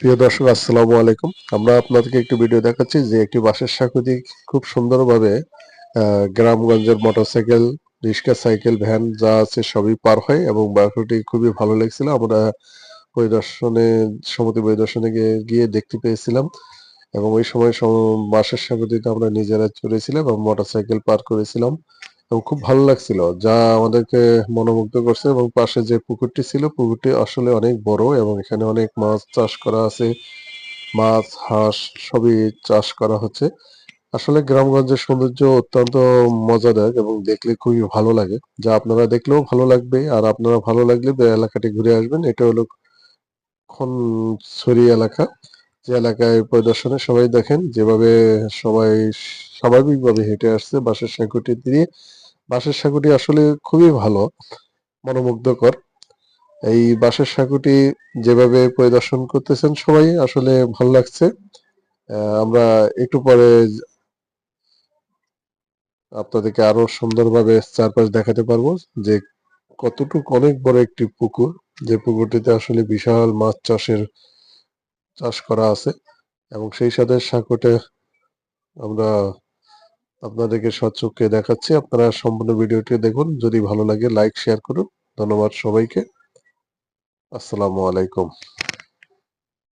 প্রিয় দর্শক, আসসালামু আলাইকুম। আমরা আপনাদেরকে একটি ভিডিও দেখাচ্ছি যে একটি বাসের সাকুতি খুব সুন্দরভাবে গ্রামগঞ্জের মোটরসাইকেল, রিক্সা, সাইকেল, ভ্যান যা আছে সবই পার হয় এবং বাসটি খুবই ভালো লেগেছিল। আমরা পরিদর্শনে, সমতি পরিদর্শনে গিয়ে দেখতে পেয়েছিলাম এবং ওই সময় সম- বাসের সাকুতিতে আমরা নিজেরা চড়েছিলাম এবং মোটরসাইকেল পার করেছিলাম। এবং খুব ভালো লাগছিল যা আমাদেরকে মনোমুগ্ধ করছে এবং পাশে যে পুকুরটি ছিল, পুকুরটি আসলে অনেক বড় এবং এখানে অনেক মাছ চাষ করা আছে। মাছ, হাঁস সবই চাষ করা হচ্ছে। আসলে গ্রামগঞ্জের সৌন্দর্য অত্যন্ত মজাদার এবং দেখলে খুবই ভালো লাগে। যা আপনারা দেখলেও ভালো লাগবে আর আপনারা ভালো লাগলে এলাকাটি ঘুরে আসবেন, এটা হলো ছড়ি এলাকা। যে এলাকায় পরিদর্শনে সবাই দেখেন, যেভাবে সবাই স্বাভাবিকভাবে হেঁটে আসছে বাঁশের সাঁকুটি দিয়ে। বাঁশের সাঁকুটি আসলে খুবই ভালো, মনোমুগ্ধকর। এই বাঁশের সাঁকুটি যেভাবে পরিদর্শন করতেছেন সবাই আসলে ভালো লাগছে। আমরা একটু পরে আপনাদেরকে আরও সুন্দরভাবে চারপাশ দেখাতে পারব যে কতটুকু অনেক বড় একটি পুকুর। যে পুকুরটিতে আসলে বিশাল মাছ চাষের, চাষ করা আছে এবং সেই সাথে সাঁকুটে আমরা আপনাদেরকে সচক্ষে দেখাচ্ছি। আপনারা সম্পূর্ণ ভিডিওটি দেখুন। যদি ভালো লাগে লাইক শেয়ার করুন। ধন্যবাদ সবাইকে। আসসালামু আলাইকুম।